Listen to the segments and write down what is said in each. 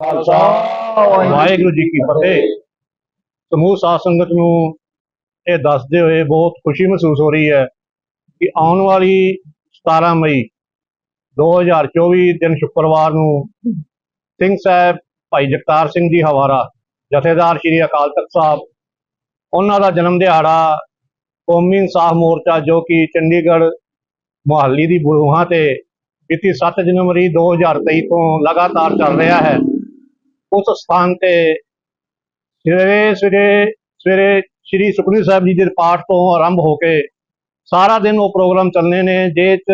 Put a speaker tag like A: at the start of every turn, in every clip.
A: ਖਾਲਸਾ, ਵਾਹਿਗੁਰੂ ਜੀ ਕੀ ਫਤਿਹ। ਸਮੂਹ ਸਾਧ ਸੰਗਤ ਨੂੰ ਇਹ ਦੱਸਦੇ ਹੋਏ ਬਹੁਤ ਖੁਸ਼ੀ ਮਹਿਸੂਸ ਹੋ ਰਹੀ ਹੈ ਕਿ ਆਉਣ ਵਾਲੀ 17 ਮਈ 2024 ਦਿਨ ਸ਼ੁੱਕਰਵਾਰ ਨੂੰ ਸਿੰਘ ਸਾਹਿਬ ਭਾਈ ਜਗਤਾਰ ਸਿੰਘ ਜੀ ਹਵਾਰਾ, ਜਥੇਦਾਰ ਸ੍ਰੀ ਅਕਾਲ ਤਖਤ ਸਾਹਿਬ, ਉਹਨਾਂ ਦਾ ਜਨਮ ਦਿਹਾੜਾ ਕੌਮੀ ਇਨਸਾਫ ਮੋਰਚਾ ਜੋ ਕਿ ਚੰਡੀਗੜ੍ਹ ਮੁਹਾਲੀ ਦੀ ਬੂਹਾਂ ਤੇ ਬੀਤੀ 7 ਜਨਵਰੀ 2023 ਤੋਂ ਲਗਾਤਾਰ ਚੱਲ ਰਿਹਾ ਹੈ। ਉਸ ਸਥਾਨ ਤੇ ਸਵੇਰੇ ਸਵੇਰੇ ਸਵੇਰੇ ਸ੍ਰੀ ਸੁਖਮਨੀ ਸਾਹਿਬ ਜੀ ਦੇ ਪਾਠ ਤੋਂ ਆਰੰਭ ਹੋ ਕੇ ਸਾਰਾ ਦਿਨ ਉਹ ਪ੍ਰੋਗਰਾਮ ਚੱਲਣੇ ਨੇ ਜੇ 'ਚ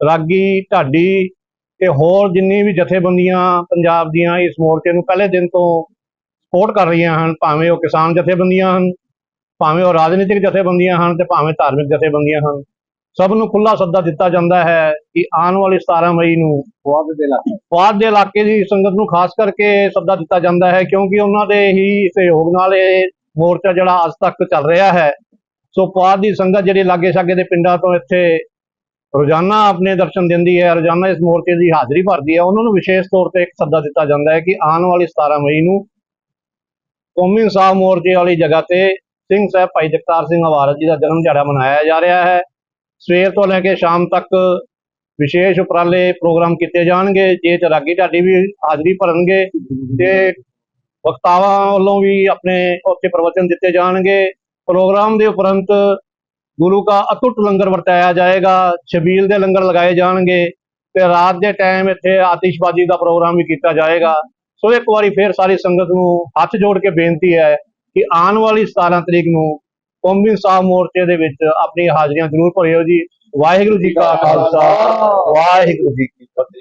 A: ਰਾਗੀ, ਢਾਡੀ ਤੇ ਹੋਰ ਜਿੰਨੀ ਵੀ ਜਥੇਬੰਦੀਆਂ ਪੰਜਾਬ ਦੀਆਂ ਇਸ ਮੋਰਚੇ ਨੂੰ ਪਹਿਲੇ ਦਿਨ ਤੋਂ ਸਪੋਰਟ ਕਰ ਰਹੀਆਂ ਹਨ, ਭਾਵੇਂ ਉਹ ਕਿਸਾਨ ਜਥੇਬੰਦੀਆਂ ਹਨ, ਭਾਵੇਂ ਉਹ ਰਾਜਨੀਤਿਕ ਜਥੇਬੰਦੀਆਂ ਹਨ ਤੇ ਭਾਵੇਂ ਧਾਰਮਿਕ ਜਥੇਬੰਦੀਆਂ ਹਨ। ਸਭ ਨੂੰ ਖੁੱਲਾ ਸੱਦਾ ਦਿੱਤਾ ਜਾਂਦਾ ਹੈ ਕਿ ਆਉਣ ਵਾਲੀ 17 ਮਈ ਨੂੰ
B: ਪੁਆਧ ਦੇ ਇਲਾਕੇ।
A: ਬਾਅਦ ਦੇ ਇਲਾਕੇ ਦੀ ਸੰਗਤ ਨੂੰ ਖਾਸ ਕਰਕੇ ਸੱਦਾ ਦਿੱਤਾ ਜਾਂਦਾ ਹੈ ਕਿਉਂਕਿ ਉਹਨਾਂ ਦੇ ਹੀ ਸਹਿਯੋਗ ਨਾਲ ਇਹ ਮੋਰਚਾ ਜਿਹੜਾ ਅੱਜ ਤੱਕ ਚੱਲ ਰਿਹਾ ਹੈ। ਸੋ ਪੁਆਧ ਦੀ ਸੰਗਤ ਜਿਹੜੀ ਲਾਗੇ ਛਾਗੇ ਦੇ ਪਿੰਡਾਂ ਤੋਂ ਇੱਥੇ ਰੋਜ਼ਾਨਾ ਆਪਣੇ ਦਰਸ਼ਨ ਦਿੰਦੀ ਹੈ ਰੋਜ਼ਾਨਾ ਇਸ ਮੋਰਚੇ ਦੀ ਹਾਜ਼ਰੀ ਭਰਦੀ ਹੈ। ਉਹਨਾਂ ਨੂੰ ਵਿਸ਼ੇਸ਼ ਤੌਰ ਤੇ ਇੱਕ ਸੱਦਾ ਦਿੱਤਾ ਜਾਂਦਾ ਹੈ ਕਿ ਆਉਣ ਵਾਲੀ 17 ਮਈ ਨੂੰ ਕੌਮੀ ਇਨਸਾਫ ਮੋਰਚੇ ਵਾਲੀ ਜਗ੍ਹਾ ਤੇ ਸਿੰਘ ਸਾਹਿਬ ਭਾਈ ਜਗਤਾਰ ਸਿੰਘ ਹਵਾਰਾ ਜੀ ਦਾ ਜਨਮ ਦਿਹਾੜਾ ਮਨਾਇਆ ਜਾ ਰਿਹਾ ਹੈ। ਸਵੇਰ ਤੋਂ ਲੈ ਕੇ ਸ਼ਾਮ ਤੱਕ ਵਿਸ਼ੇਸ਼ ਉਪਰਾਲੇ ਪ੍ਰੋਗਰਾਮ ਕੀਤੇ ਜਾਣਗੇ, ਜੇ ਚ ਰਾਗੀ ਢਾਡੀ ਵੀ ਹਾਜ਼ਰੀ ਭਰਨਗੇ ਤੇ ਵਕਤਾਵਾਂ ਵੱਲੋਂ ਵੀ ਆਪਣੇ ਉੱਥੇ ਪ੍ਰਵਚਨ ਦਿੱਤੇ ਜਾਣਗੇ। ਪ੍ਰੋਗਰਾਮ ਦੇ ਉਪਰੰਤ ਗੁਰੂ ਕਾ ਅਤੁੱਟ ਲੰਗਰ ਵਰਤਾਇਆ ਜਾਏਗਾ, ਛਬੀਲ ਦੇ ਲੰਗਰ ਲਗਾਏ ਜਾਣਗੇ ਤੇ ਰਾਤ ਦੇ ਟਾਈਮ ਇੱਥੇ ਆਤਿਸ਼ਬਾਜ਼ੀ ਦਾ ਪ੍ਰੋਗਰਾਮ ਵੀ ਕੀਤਾ ਜਾਏਗਾ। ਸੋ ਇੱਕ ਵਾਰੀ ਫੇਰ ਸਾਰੀ ਸੰਗਤ ਨੂੰ ਹੱਥ ਜੋੜ ਕੇ ਬੇਨਤੀ ਹੈ ਕਿ ਆਉਣ ਵਾਲੀ 17 ਤਰੀਕ ਨੂੰ ਕੌਮੀ ਇਨਸਾਫ ਮੋਰਚੇ ਦੇ ਵਿੱਚ ਆਪਣੀ ਹਾਜ਼ਰੀਆਂ ਜ਼ਰੂਰ ਭਰਿਓ ਜੀ। ਵਾਹਿਗੁਰੂ ਜੀ ਕਾ ਖਾਲਸਾ। ਵਾਹਿਗੁਰੂ ਜੀ ਕੀ ਫਤਿਹ।